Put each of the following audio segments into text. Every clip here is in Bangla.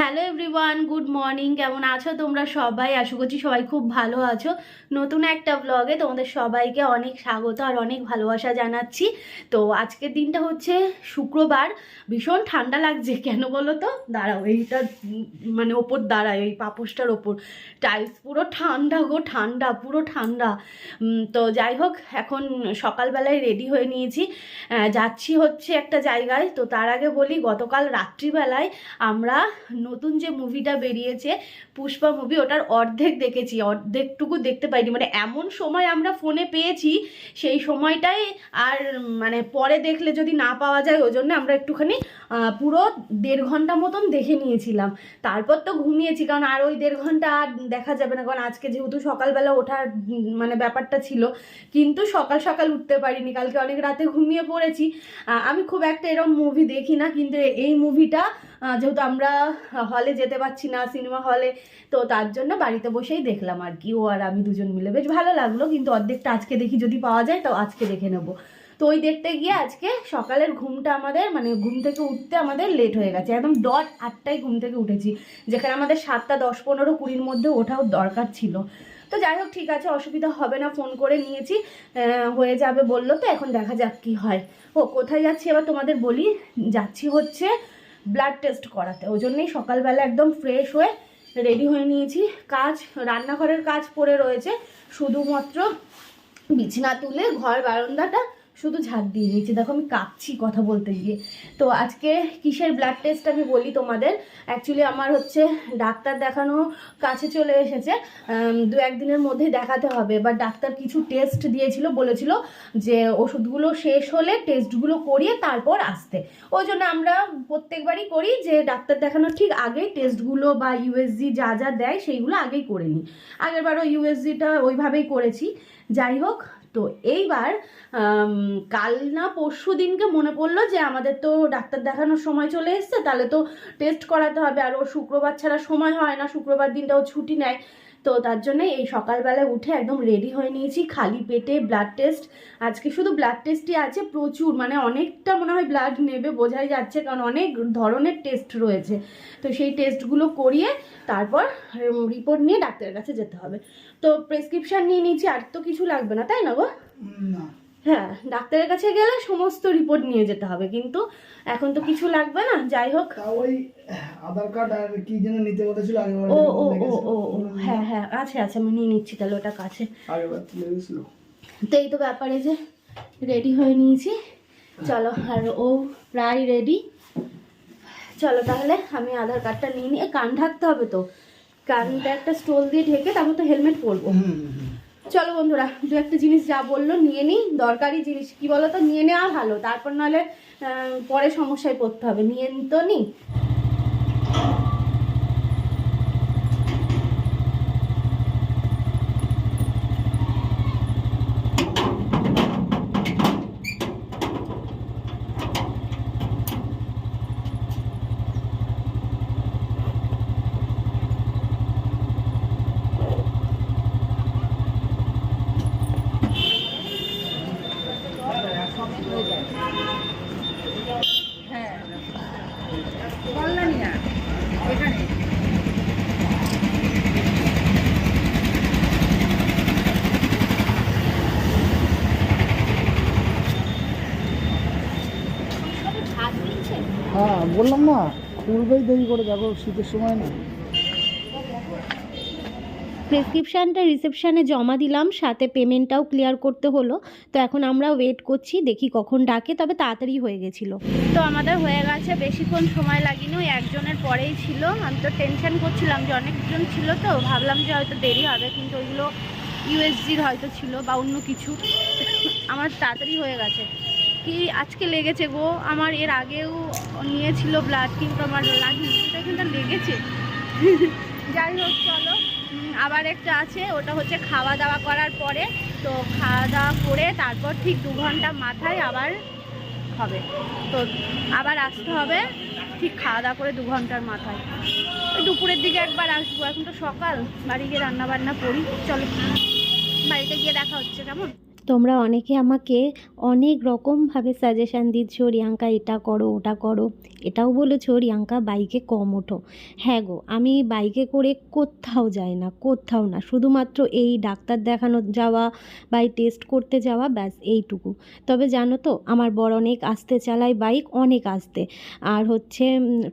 Hello everyone, good morning. কেমন আছো তোমরা সবাই? আশা করছি সবাই খুব ভালো আছো। নতুন একটা ব্লগে তোমাদের সবাইকে অনেক স্বাগত আর অনেক ভালোবাসা জানাচ্ছি। তো আজকের দিনটা হচ্ছে শুক্রবার। ভীষণ ঠান্ডা লাগছে, কেন বলো তো? দাঁড়াও, এইটা মানে ওপর দাঁড়ায় এই পাপোশটার ওপর। টাইলস পুরো ঠান্ডা গো, ঠান্ডা, পুরো ঠান্ডা। তো যাই হোক, এখন সকালবেলায় রেডি হয়ে নিয়েছি। যাচ্ছি হচ্ছে একটা জায়গায়। তো তার আগে বলি, গতকাল রাত্রিবেলায় আমরা নতুন যে মুভিটা বেরিয়েছে, পুষ্পা মুভি ওটার অর্ধেক দেখেছি, অর্ধেকটুকু দেখতে পাইনি। মানে এমন সময় আমরা ফোনে পেয়েছি, সেই সময়টাই আর মানে পরে দেখলে যদি না পাওয়া যায়, ওই জন্য আমরা একটুখানি পুরো দেড় ঘণ্টা মতন দেখে নিয়েছিলাম। তারপর তো ঘুমিয়েছি, কারণ আর ওই দেড় ঘণ্টা আর দেখা যাবে না, কারণ আজকে যেহেতু সকালবেলা ওঠার মানে ব্যাপারটা ছিল, কিন্তু সকাল সকাল উঠতে পারিনি। কালকে অনেক রাতে ঘুমিয়ে পড়েছি। আমি খুব একটা এরকম মুভি দেখি না, কিন্তু এই মুভিটা যেহেতু আমরা হলে যেতে পারছি না সিনেমা হলে তো তার জন্য বাড়িতে বসেই দেখলাম আর কি। ও আর আমি দুজন মিলে, বেশ ভালো লাগল, কিন্তু অর্ধেকটা আজকে দেখি যদি পাওয়া যায় তো আজকে দেখে নেব। তো ওই দেখতে গিয়ে আজকে সকালের ঘুমটা আমাদের মানে ঘুম থেকে উঠতে আমাদের লেট হয়ে গেছে। একদম ডট আটটায় ঘুম থেকে উঠেছি, যেখানে আমাদের সাতটা, দশ, পনেরো, কুড়ির মধ্যে ওঠাও দরকার ছিল। তো যাই হোক, ঠিক আছে, অসুবিধা হবে না ফোন করে নিয়েছি হয়ে যাবে বলল তো, এখন দেখা যাক কি হয়। ও, কোথায় যাচ্ছি? এবার তোমাদের বলি, যাচ্ছি হচ্ছে ব্লাড টেস্ট করাতে। ওই জন্যই সকালবেলা একদম ফ্রেশ হয়ে রেডি হয়ে নিয়েছি। কাজ, রান্নাঘরের কাজ পড়ে রয়েছে, শুধুমাত্র বিছনা তুলে ঘর বারান্দাটা শুধু ঝাঁক দিয়ে দিয়েছি। দেখো আমি কাঁপছি কথা বলতে গিয়ে। তো আজকে কিসের ব্লাড টেস্ট আমি বলি তোমাদের? অ্যাকচুয়ালি আমার হচ্ছে ডাক্তার দেখানো কাছে চলে এসেছে। দু একদিনের মধ্যে দেখাতে হবে। বা ডাক্তার কিছু টেস্ট দিয়েছিল, বলেছিল যে ওষুধগুলো শেষ হলে টেস্টগুলো করিয়ে তারপর আসতে। ওই জন্য আমরা প্রত্যেকবারই করি যে ডাক্তার দেখানোর ঠিক আগেই টেস্টগুলো বা ইউএসজি যা যা দেয় সেইগুলো আগেই করে নিই। আগেরবারও ইউএসজিটা ওইভাবেই করেছি। যাই হোক তো এইবার কাল না পরশু দিনকে মনে পড়ল যে আমাদের তো ডাক্তার দেখানোর সময় চলে এসছে, তাহলে তো টেস্ট করাতে হবে। আর ও শুক্রবার ছাড়া সময় হয় না, শুক্রবার দিনটা ও ছুটি নেয়। তো তার জন্য এই সকালবেলায় উঠে একদম রেডি হয়ে নিয়েছি। খালি পেটে ব্লাড টেস্ট আজকে শুধু ব্লাড টেস্টই আছে, প্রচুর। মানে অনেকটা মনে হয় ব্লাড নেবে, বোঝাই যাচ্ছে। কারণ অনেক ধরনের টেস্ট রয়েছে। তো সেই টেস্টগুলো করিয়ে তারপর রিপোর্ট নিয়ে ডাক্তারের কাছে যেতে হবে। তো প্রেসক্রিপশান নিয়ে নিয়েছি, আর তো কিছু লাগবে না, তাই না গো? না। হ্যাঁ ডাক্তারের কাছে গেলে সমস্ত রিপোর্ট নিয়ে যেতে হবে কিন্তু এখন তো কিছু লাগবে না যাই হোক। ওই আধার কার্ড আর কি যেন নিতে বলেছিল আগেবার ও ও ও ও ও হ্যাঁ হ্যাঁ আছে আছে আমি নিয়ে নিচ্ছি তাহলে ওটা কাছে। আগেবার তুলে গেছিল তো এই তো ব্যাপারে যে রেডি হয়ে নিয়েছি। চলো আর ও প্রায় রেডি চলো তাহলে আমি আধার কার্ডটা নিয়ে নিয়ে কান ঢাকতে হবে তো। কানটা একটা স্টোল দিয়ে ঢেকে তারপর তো হেলমেট পরবো। চলো বন্ধুরা, দু একটা জিনিস যা বলল নিয়ে নিই। দরকারি জিনিস, কি বলো তো নিয়ে নেওয়া ভালো, তারপর নাহলে পরে সমস্যায় পড়তে হবে। নিয়ে তো নি হ্যাঁ বললাম না খুলবেই দেরি করে দেখো শীতের সময় না। প্রেসক্রিপশানটা রিসেপশানে জমা দিলাম সাথে পেমেন্টটাও ক্লিয়ার করতে হলো। তো এখন আমরা ওয়েট করছি দেখি কখন ডাকে তবে তাড়াতাড়ি হয়ে গেছিল। তো আমাদের হয়ে গেছে বেশিক্ষণ সময় লাগেনি ওই একজনের পরেই ছিল। আমি তো টেনশন করছিলাম যে অনেকজন ছিল তো ভাবলাম যে হয়তো দেরি হবে কিন্তু ওইগুলো ইউএসজির হয়তো ছিল বা অন্য কিছু। আমার তাড়াতাড়ি হয়ে গেছে। কি আজকে লেগেছে গো? আমার এর আগেও নিয়েছিল ব্লাড কিন্তু আমার লাগেনি। এটা কিন্তু লেগেছে। যাই হোক, চলো। আবার একটা আছে, ওটা হচ্ছে খাওয়া দাওয়া করার পরে। তো খাওয়া দাওয়া করে তারপর ঠিক দু ঘণ্টা মাথায় আবার হবে। তো আবার আসতে হবে, ঠিক খাওয়া দাওয়া করে দু ঘণ্টার মাথায়। দুপুরের দিকে একবার আসব। এখন তো সকাল, বাড়ি গিয়ে রান্না বান্না করি। চলো, বাড়িতে গিয়ে দেখা হচ্ছে, কেমন? তোমরা অনেকে আমাকে অনেক রকমভাবে সাজেশান দিচ্ছ, রিয়াঙ্কা, এটা করো, ওটা করো। এটাও বলেছ, রিয়াঙ্কা বাইকে কম ওঠো। হ্যাঁ গো, আমি বাইকে করে কোথাও যাই না, কোথাও না। শুধুমাত্র এই ডাক্তার দেখানো যাওয়া বা টেস্ট করতে যাওয়া, ব্যাস, এইটুকু। তবে জানো তো, আমার বড় অনেক আস্তে চালায় বাইক অনেক আস্তে। আর হচ্ছে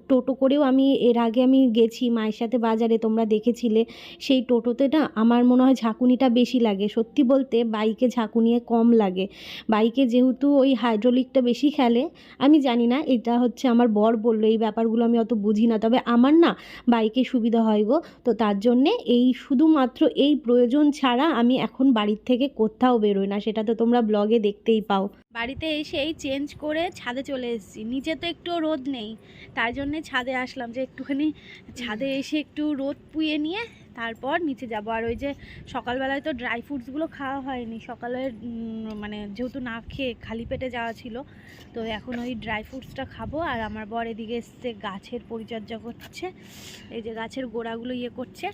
টোটো করেও আমি, এর আগে আমি গেছি মায়ের সাথে বাজারে, তোমরা দেখেছিলে। সেই টোটোতে না, আমার মনে হয় ঝাঁকুনিটা বেশি লাগে। সত্যি বলতে বাইকে ঝাঁকুনিয়ে কম লাগে। বাইকে যেহেতু ওই হাইড্রোলিকটা বেশি খেলে, আমি জানি না, এটা হচ্ছে আমার বর বলল, এই ব্যাপারগুলো আমি অত বুঝি না। তবে আমার না বাইকে সুবিধা হয় গো। তো তার জন্যে এই শুধুমাত্র এই প্রয়োজন ছাড়া আমি এখন বাড়ির থেকে কোথাও বেরোই না, সেটা তো তোমরা ব্লগে দেখতেই পাও। বাড়িতে এসে এই চেঞ্জ করে ছাদে চলে এসেছি। নিচে তো একটু রোদ নেই। তাই জন্যে ছাদে আসলাম যে একটুখানি ছাদে এসে একটু রোদ পুয়ে নিয়ে তারপর নিচে যাব। আর ওই যে সকালবেলায় তো ড্রাই ফ্রুটসগুলো খাওয়া হয়নি। সকালে মানে যেহেতু না খেয়ে খালি পেটে যাওয়া ছিল তো এখন ওই ড্রাই ফ্রুটসটা খাব। আর আমার বর এদিকে এসছে গাছের পরিচর্যা করছে। এই যে গাছের গোড়াগুলো ইয়ে করছে।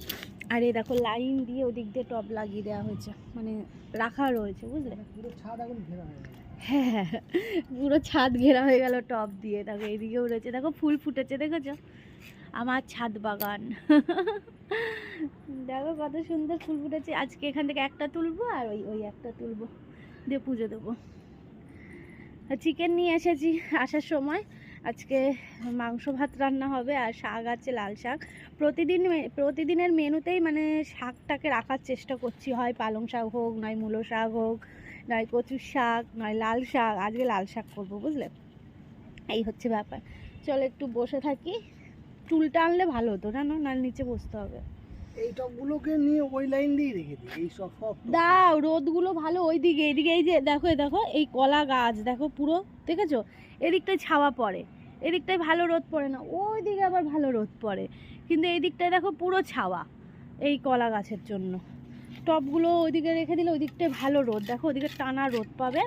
আর এই দেখো লাইন দিয়ে ওদিক দিয়ে টব লাগিয়ে দেওয়া হয়েছে। মানে রাখা রয়েছে বুঝলে? ছাদ এখন ঘেরা হয়ে। পুরো ছাদ ঘেরা হয়ে গেল টপ দিয়ে। দেখো এইদিকে উড়েছে দেখো ফুল ফুটেছে, দেখেছ? আমার ছাদ বাগান। দেখো কত সুন্দর ফুল ফুটেছে। আজকে এখান থেকে একটা তুলবো আর ওই ওই একটা তুলবো। দিয়ে পুজো দেবো। চিকেন নিয়ে এসেছি আসার সময়। আজকে মাংস ভাত রান্না হবে আর শাক আছে, লাল শাক। প্রতিদিন প্রতিদিনের মেনুতেই মানে শাকটাকে রাখার চেষ্টা করছি। হয় পালং শাক হোক, নয় মূলো শাক হোক, নয় কচুর শাক, নয় লাল শাক। আজকে লাল শাক করব, বুঝলে? এই হচ্ছে ব্যাপার। চলো একটু বসে থাকি। টুলটা আনলে ভালো হতো না না নিচে বসতে হবে। এই টবগুলোকে নিয়ে ওই লাইন দিয়ে রেখে দিই এই সব সব দাও রোদগুলো ভালো ওইদিকে এইদিকে এই যে দেখো দেখো এই কলা গাছ দেখো পুরো দেখেছ? এদিকটায় ছাওয়া পড়ে এদিকটায় ভালো রোদ পড়ে না ওই দিকে আবার ভালো রোদ পড়ে। কিন্তু এই দিকটায় দেখো পুরো ছাওয়া এই কলা গাছের জন্য। টবগুলো ওইদিকে রেখে দিলে ওই দিকটায় ভালো রোদ দেখো ওদিকে টানা রোদ পাবে।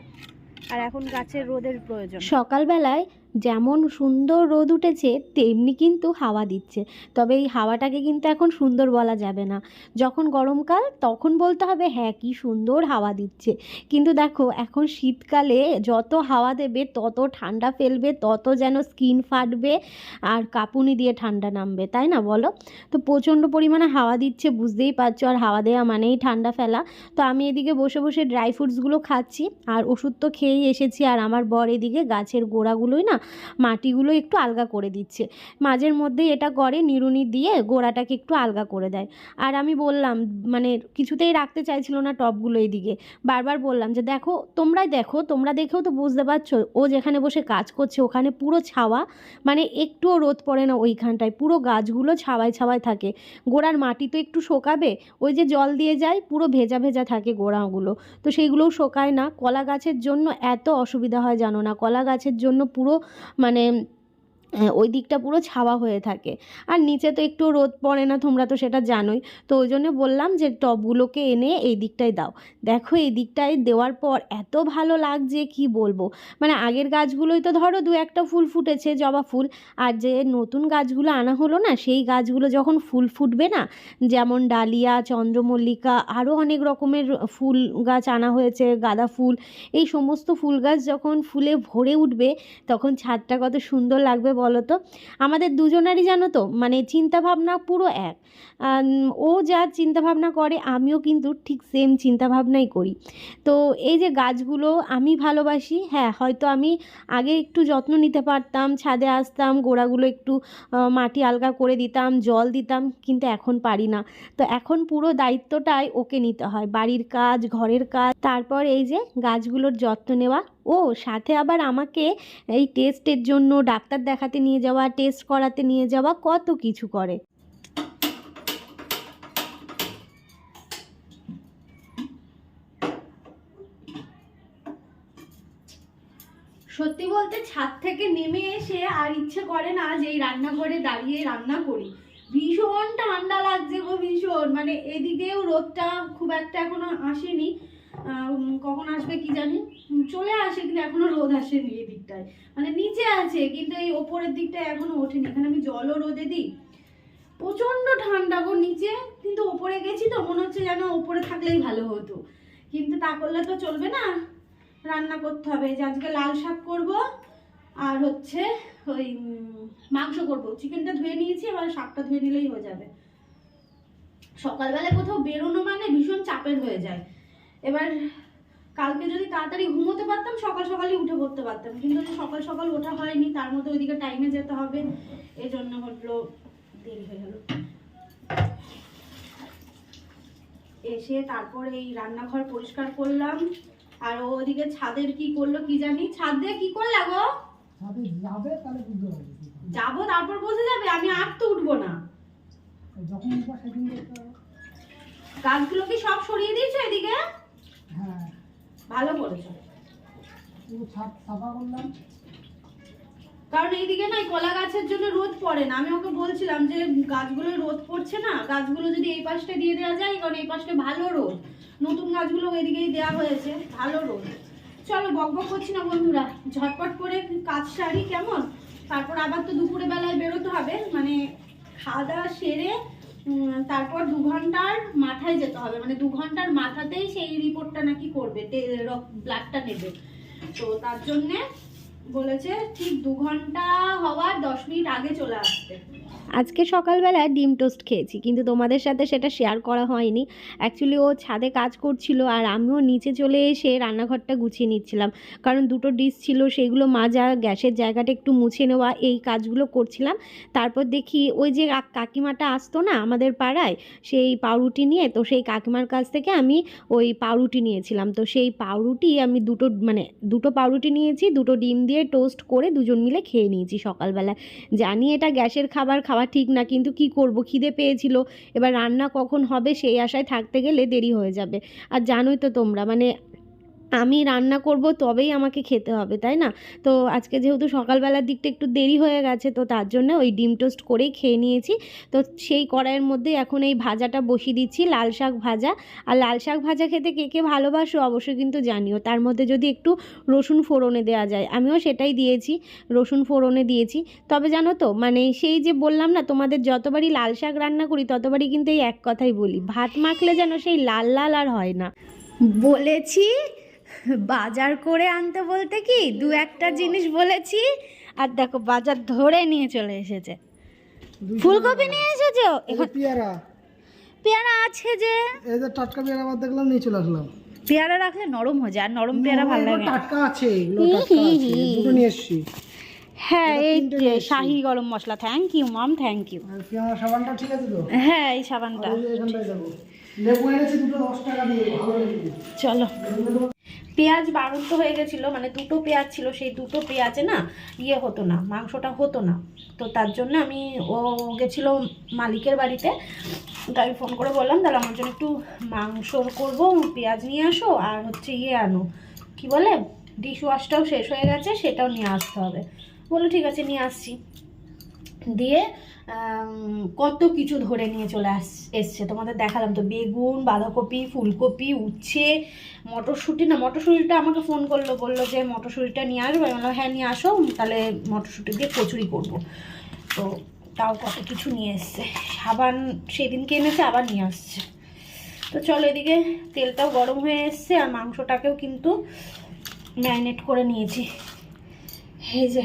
আর এখন গাছের রোদের প্রয়োজন। সকালবেলায় যেমন সুন্দর রোদ উঠেছে, তেমনি কিন্তু হাওয়া দিচ্ছে। তবে এই হাওয়াটাকে কিন্তু এখন সুন্দর বলা যাবে না। যখন গরমকাল, তখন বলতে হবে হ্যাঁ কি সুন্দর হাওয়া দিচ্ছে। কিন্তু দেখো, এখন শীতকালে যত হাওয়া দেবে, তত ঠান্ডা ফেলবে, তত যেন স্কিন ফাটবে আর কাঁপুনি দিয়ে ঠান্ডা নামবে, তাই না বলো? তো প্রচণ্ড পরিমাণে হাওয়া দিচ্ছে, বুঝতেই পারছ, আর হাওয়া দেওয়া মানেই ঠান্ডা ফেলা। তো আমি এদিকে বসে বসে ড্রাই ফ্রুটসগুলো খাচ্ছি, আর ওষুধ তো খেয়েই এসেছি, আর আমার বর এদিকে গাছের গোড়াগুলোই না মাটিগুলো একটু আলগা করে দিচ্ছে। মাঝের মধ্যে এটা করে নিড়ুনি দিয়ে গোড়াটাকে একটু আলগা করে দেয়। আর আমি বললাম মানে কিছুতেই রাখতে চাইছিল না টবগুলো এইদিকে বারবার বললাম যে, দেখো, তোমরাই দেখো, তোমরা দেখেও তো বুঝতে পারছ, ও যেখানে বসে কাজ করছে, ওখানে পুরো ছাওয়া মানে একটুও রোদ পড়ে না ওইখানটায়। পুরো গাছগুলো ছাওয়ায় ছাওয়ায় থাকে। গোড়ার মাটি তো একটু শোকাবে, ওই যে জল দিয়ে যায়, পুরো ভেজা ভেজা থাকে গোড়াগুলো। তো সেইগুলোও শোকায় না। কলা গাছের জন্য এত অসুবিধা হয় জানো না? কলা গাছের জন্য পুরো মানে ওই দিকটা পুরো ছাওয়া হয়ে থাকে। আর নিচে তো একটু রোদ পড়ে না, তোমরা তো সেটা জানোই। তো ওই জন্য বললাম যে টবগুলোকে এনে এই দিকটায় দাও। দেখো এই দিকটায় দেওয়ার পর এত ভালো লাগছে, কি বলব? মানে আগের গাছগুলোই তো ধরো দু একটা ফুল ফুটেছে, জবা ফুল। আর যে নতুন গাছগুলো আনা হলো না, সেই গাছগুলো যখন ফুল ফুটবে না, যেমন ডালিয়া, চন্দ্রমল্লিকা আরও অনেক রকমের ফুল গাছ আনা হয়েছে, গাঁদা ফুল। এই সমস্ত ফুল গাছ যখন ফুলে ভরে উঠবে, তখন ছাদটা কত সুন্দর লাগবে তো আমাদের দুজনারই জানো তো মানে চিন্তাভাবনা পুরো এক। ও যা চিন্তাভাবনা করে, আমিও কিন্তু ঠিক সেম চিন্তাভাবনাই করি। তো এই যে গাছগুলো আমি ভালোবাসি হ্যাঁ হয়তো আমি আগে একটু যত্ন নিতে পারতাম, ছাদে আসতাম, গোড়াগুলো একটু মাটি আলগা করে দিতাম, জল দিতাম, কিন্তু এখন পারি না। তো এখন পুরো দায়িত্বটাই ওকে নিতে হয়। বাড়ির কাজ, ঘরের কাজ, তারপর এই যে গাছগুলোর যত্ন নেওয়া ও, সাথে আবার আমাকে এই টেস্টের জন্য ডাক্তার দেখাতে নিয়ে যাওয়া টেস্ট করাতে নিয়ে যাওয়া, কত কিছু করে। সত্যি বলতে ছাদ থেকে নেমে এসে আর ইচ্ছে করে না যে এই রান্নাঘরে দাঁড়িয়ে রান্না করি। ভীষণ ঠান্ডা লাগছে গো, ভীষণ। মানে এদিকেও রোদটা খুব একটা এখনও আসেনি। কখন আসবে কি জানি? চলে আসে কিন্তু এখনও রোদ আসেনি এই দিকটায়। মানে নিচে আছে, কিন্তু এই ওপরের দিকটায় এখনও ওঠেনি। এখানে আমি জলও রোদে দিই। প্রচণ্ড ঠান্ডা গো নিচে, কিন্তু ওপরে গেছি তো, মনে হচ্ছে যেন ওপরে থাকলেই ভালো হতো। কিন্তু তা করলে তো চলবে না। রান্না করতে হবে। যে আজকে লাল শাক করব, আর হচ্ছে ওই মাংস করব। চিকেনটা ধুয়ে নিয়েছি, এবার শাকটা ধুয়ে নিলেই হয়ে যাবে। সকালবেলা কোথাও বেরোনো মানে ভীষণ চাপের হয়ে যায়। এবার কালকে যদি তাড়াতাড়ি ঘুমোতে পারতাম সকাল সকালই উঠে পড়তে পারতাম। কিন্তু সকাল সকাল ওঠা হয়নি তার মধ্যে ওইদিকে টাইমে যেতে হবে এই জন্য হলো দেরি হয়ে গেল। এসে তারপর এই রান্নাঘর পরিষ্কার করলাম। আর ওদিকে ছাদের কি করল কি জানি? ছাদ দিয়ে কি করলা গো? যাবে তারপর বসে যাবে আমি আর তো উঠবো না। গাছগুলো কি সব সরিয়ে দিয়েছ এদিকে? ভালো করেছ। কারণ এইদিকে না কলা গাছের জন্য রোদ পড়ে না। আমি ওকে বলছিলাম যে গাছগুলো রোদ পড়ছে না গাছগুলো যদি এই পাশটা দিয়ে দেওয়া যায় কারণ এই পাশটা ভালো রোদ। নতুন গাছগুলো ওইদিকেই দেওয়া হয়েছে ভালো রোদ। চলো বক বক করছি না বন্ধুরা। ঝটপট করে কাজ সারি কেমন? তারপর আবার তো দুপুরে বেলায় বেরোতে হবে। মানে খাওয়া দাওয়া সেরে তারপর দু ঘণ্টার মাথায় যেতে হবে। মানে দু ঘণ্টার মাথাতেই সেই রিপোর্টটা নাকি করবে ব্লাডটা নেবে। তো তার জন্যে বলেছে ঠিক দু ঘণ্টা হওয়ার দশ মিনিট আগে চলে আসতে আজকে সকালবেলা ডিম টোস্ট খেয়েছি, কিন্তু তোমাদের সাথে সেটা শেয়ার করা হয়নি। অ্যাকচুয়ালি ও ছাদে কাজ করছিল আর আমিও নিচে চলে এসে রান্নাঘরটা গুছিয়ে নিচ্ছিলাম। কারণ দুটো ডিশ ছিল, সেগুলো মাজা, গ্যাসের জায়গাটা একটু মুছে নেওয়া, এই কাজগুলো করছিলাম। তারপর দেখি ওই যে কাকিমাটা আসতো না আমাদের পাড়ায়, সেই পাউরুটি নিয়ে, তো সেই কাকিমার কাছ থেকে আমি ওই পাউরুটি নিয়েছিলাম। তো সেই পাউরুটি আমি দুটো মানে দুটো পাউরুটি নিয়েছি, দুটো ডিম দিয়ে টোস্ট করে দুজন মিলে খেয়ে নিয়েছি সকালবেলা। জানি এটা গ্যাসের খাবার, খাওয়া ঠিক না, কিন্তু কি করব? খিদে পেয়েছিল। এবার রান্না কখন হবে সেই আশায় থাকতে গেলে দেরি হয়ে যাবে। আর জানোই তো তোমরা মানে আমি রান্না করব, তবেই আমাকে খেতে হবে, তাই না? তো আজকে যেহেতু সকালবেলার দিকটা একটু দেরি হয়ে গেছে, তো তার জন্য ওই ডিম টোস্ট করেই খেয়ে নিয়েছি। তো সেই কড়াইয়ের মধ্যে এখন এই ভাজাটা বসিয়ে দিচ্ছি, লাল শাক ভাজা। আর লাল শাক ভাজা খেতে কে কে ভালোবাসো অবশ্যই কিন্তু জানিও। তার মধ্যে যদি একটু রসুন ফোড়নে দেওয়া যায়, আমিও সেটাই দিয়েছি, রসুন ফোড়নে দিয়েছি। তবে জানো তো মানে সেই যে বললাম না, তোমাদের যতবারই লাল শাক রান্না করি, ততবারই কিন্তু এই এক কথাই বলি, ভাত মাখলে যেন সেই লাল লাল আর হয় না। বলেছি বাজার করে আনতে বলতে কি দু একটা জিনিস বলেছি? আর দেখো বাজার ধরে নিয়ে চলে এসেছে। ফুলকপি নিয়ে এসেছ? পেয়ারা। পেয়ারা আছে যে? এই যে টাটকা পেয়ারা আবার দেখলাম নিয়ে চলে আসলাম। পেয়ারা রাখলে নরম হয়ে যায় আর নরম পেয়ারা ভালো লাগে টাটকা আছে দুটো নিয়ে এসছি। হ্যাঁ এই। Shahi garam masala thank you ma'am thank you সাবানটা ঠিক আছে তো? হ্যাঁ এই সাবানটা। চলো। পেঁয়াজ বাড়ন্ত হয়ে গেছিল মানে দুটো পেঁয়াজ ছিল সেই দুটো পেঁয়াজে না ইয়ে হতো না মাংসটা হতো না। তো তার জন্য আমি ও গেছিল মালিকের বাড়িতে তো আমি ফোন করে বললাম তাহলে আমার জন্য একটু মাংস করব পেঁয়াজ নিয়ে আসো আর হচ্ছে ইয়ে আনো। কি বলে? ডিশ ওয়াশটাও শেষ হয়ে গেছে সেটাও নিয়ে আসতে হবে। বলো ঠিক আছে নিয়ে আসছি। দিয়ে কত কিছু ধরে নিয়ে চলে আস, এসছে। তোমাদের দেখালাম তো, বেগুন, বাঁধাকপি, ফুলকপি, উচ্ছে, মটরশুঁটি। না, মটরশুঁটিটা আমাকে ফোন করল, বলল যে মটরশুঁটিটা নিয়ে আসব। আমি বললাম হ্যাঁ নিয়ে আসো, তাহলে মটরশুঁটি দিয়ে কচুরি করব। তো তাও কত কিছু নিয়ে এসছে। সাবান সেদিনকে এনেছে, আবার নিয়ে আসছে। তো চলো এদিকে, তেলটাও গরম হয়ে এসছে, আর মাংসটাকেও কিন্তু ম্যারিনেট করে নিয়েছি। এই যে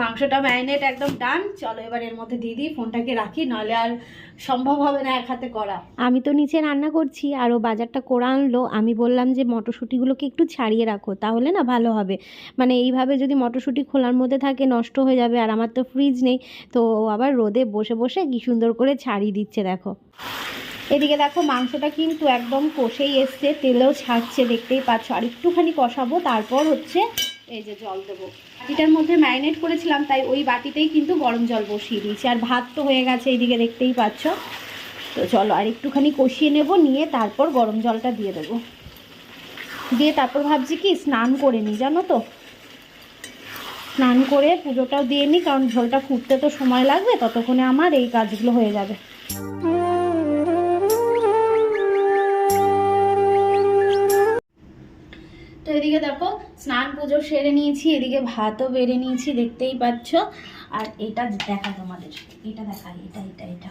মাংসটা ম্যারিনেট একদম ডান। চলো এবার এর মধ্যে দিয়ে দিই, ফোনটাকে রাখি, নাহলে আর সম্ভব হবে না এক হাতে করা। আমি তো নিচে রান্না করছি আর ও বাজারটা করে আনলো। আমি বললাম যে মটরশুঁটিগুলোকে একটু ছাড়িয়ে রাখো, তাহলে না ভালো হবে। মানে এইভাবে যদি মটরশুঁটি খোলার মধ্যে থাকে, নষ্ট হয়ে যাবে আর আমার তো ফ্রিজ নেই। তো ও আবার রোদে বসে বসে কি সুন্দর করে ছাড়িয়ে দিচ্ছে, দেখো। এদিকে দেখো মাংসটা কিন্তু একদম কষেই এসছে, তেলেও ছাড়ছে, দেখতেই পাচ্ছ। আর একটুখানি কষাবো, তারপর হচ্ছে এই যে জল দেবো। বাটিটার মধ্যে ম্যারিনেট করেছিলাম, তাই ওই বাটিতেই কিন্তু গরম জল বসিয়ে দিয়েছি। আর ভাত তো হয়ে গেছে এইদিকে, দেখতেই পাচ্ছ। তো চলো, আর একটুখানি কষিয়ে নেব, নিয়ে তারপর গরম জলটা দিয়ে দেবো। দিয়ে তারপর ভাবছি কি, স্নান করে নিই, জানো তো? স্নান করে পুজোটাও দিয়ে নিই, কারণ ঝোলটা ফুটতে তো সময় লাগবে, ততক্ষণে আমার এই কাজগুলো হয়ে যাবে। তো এদিকে দেখো স্নান পুজো সেরে নিয়েছি এদিকে ভাতও বেড়ে নিয়েছি দেখতেই পাচ্ছ। আর এটা দেখা তোমাদের এটা দেখা এটা এটা এটা।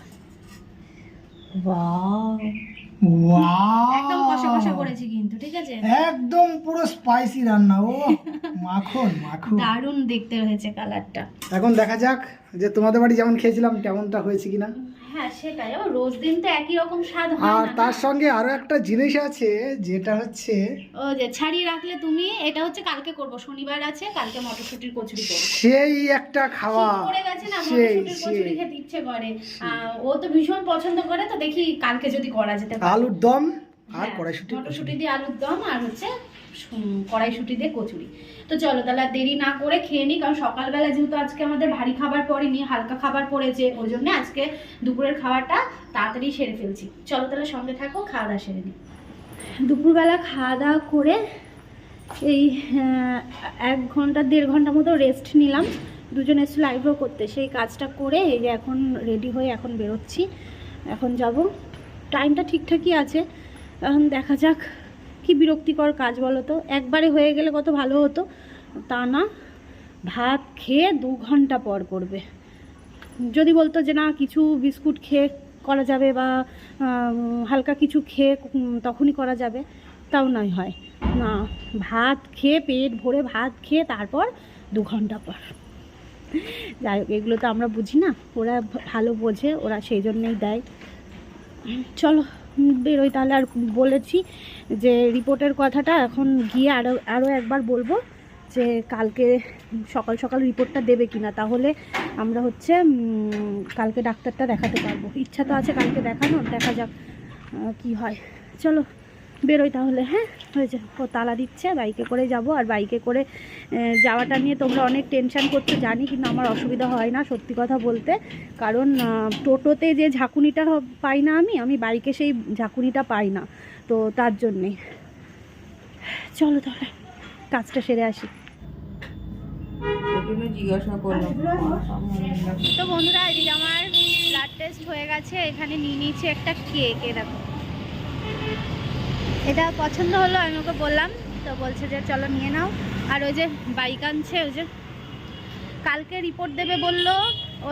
Wow! একদম কষা কষা করেছি কিন্তু ঠিক আছে? একদম পুরো স্পাইসি রান্না ও মাখন মাখন। দারুণ দেখতে হয়েছে কালারটা এখন দেখা যাক যে তোমাদের বাড়ি যেমন খেয়েছিলাম তেমনটা হয়েছে কিনা। হ্যাঁ সেটাই। ও রোজ দিন তো একই রকম স্বাদ হয় আর না তার সঙ্গে আরও একটা জিনিস আছে যেটা হচ্ছে ও যে ছাড়িয়ে রাখলে তুমি এটা হচ্ছে কালকে করব। শনিবার আছে কালকে মটরশুটির কচুরি করব। সেই একটা খাওয়া। পড়ে গেছে না সেই মটরশুটির কচুরি খেতে ইচ্ছে করে। আহ, ও তো ভীষণ পছন্দ করে তো দেখি কালকে যদি করা যেতে পারে। আলুর দম আর হ্যাঁ, কড়াইশুটি মটরশুঁটি দিয়ে আলুর দম আর হচ্ছে কড়াইশুঁটি দিয়ে কচুরি। তো চলো তাহলে দেরি না করে খেয়ে নিই কারণ সকালবেলা যেহেতু আজকে আমাদের ভারী খাবার পড়েনি, হালকা খাবার পড়েছে, ওই জন্য আজকে দুপুরের খাবারটা তাড়াতাড়ি সেরে ফেলছি। চলো তাহলে সঙ্গে থাকো, খাওয়া দাওয়া সেরে নিই দুপুরবেলা খাওয়া দাওয়া করে এই এক ঘণ্টা, দেড় ঘণ্টা মতো রেস্ট নিলাম। দুজন এসেছিল আইব্রো করতে। সেই কাজটা করে এই যে এখন রেডি হয়ে এখন বেরোচ্ছি। এখন যাব। টাইমটা ঠিকঠাকই আছে। এখন দেখা যাক কি বিরক্তিকর কাজ বলো তো? একবারে হয়ে গেলে কত ভালো হতো। তা না, ভাত খেয়ে দু ঘণ্টা পর করবে। যদি বলতো যে না, কিছু বিস্কুট খেয়ে করা যাবে বা হালকা কিছু খেয়ে তখনই করা যাবে, তাও নয় হয়। না, ভাত খেয়ে পেট ভরে ভাত খেয়ে তারপর দু ঘণ্টা পর। যাই হোক, এগুলো তো আমরা বুঝি না। ওরা ভালো বোঝে, ওরা সেই জন্যেই দেয়। চলো। বেরোই তাহলে আর বলেছি যে রিপোর্টের কথাটা এখন গিয়ে আরও আরও একবার বলব যে কালকে সকাল সকাল রিপোর্টটা দেবে কিনা। তাহলে আমরা হচ্ছে কালকে ডাক্তারটা দেখাতে পারব। ইচ্ছা তো আছে কালকে দেখানোর, দেখা যাক কি হয়। চলো। বেরোই তাহলে হ্যাঁ? হয়েছে ও তালা দিচ্ছে বাইকে করে যাব। আর বাইকে করে যাওয়াটা নিয়ে তোমরা অনেক টেনশন করছ জানি কিন্তু আমার অসুবিধা হয় না সত্যি কথা বলতে। কারণ টোটোতে যে ঝাঁকুনিটা পাই না আমি আমি বাইকে সেই ঝাঁকুনিটা পাই না। তো তার জন্যেই চলো তাহলে কাজটা সেরে আসি। জিজ্ঞাসা করলাম। তো বন্ধুরা এদিকে আমার ব্লাড টেস্ট হয়ে গেছে এখানে নিয়ে নিয়েছি একটা কেক এ দেখো। এটা পছন্দ হলো, আমি ওকে বললাম, তো বলছে যে চলো নিয়ে নাও। আর ওই যে বাইক আনছে, ওই যে কালকে রিপোর্ট দেবে বলল,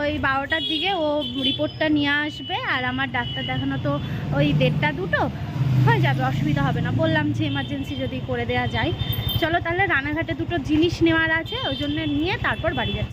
ওই বারোটার দিকে ও রিপোর্টটা নিয়ে আসবে, আর আমার ডাক্তার দেখানো তো ওই দেড়টা, দুটো, হয়ে যাবে, অসুবিধা হবে না। বললাম যে এমার্জেন্সি যদি করে দেওয়া যায়। চলো তাহলে রানাঘাটে দুটো জিনিস নেওয়ার আছে, ওই জন্য নিয়ে তারপর বাড়ি যাচ্ছি।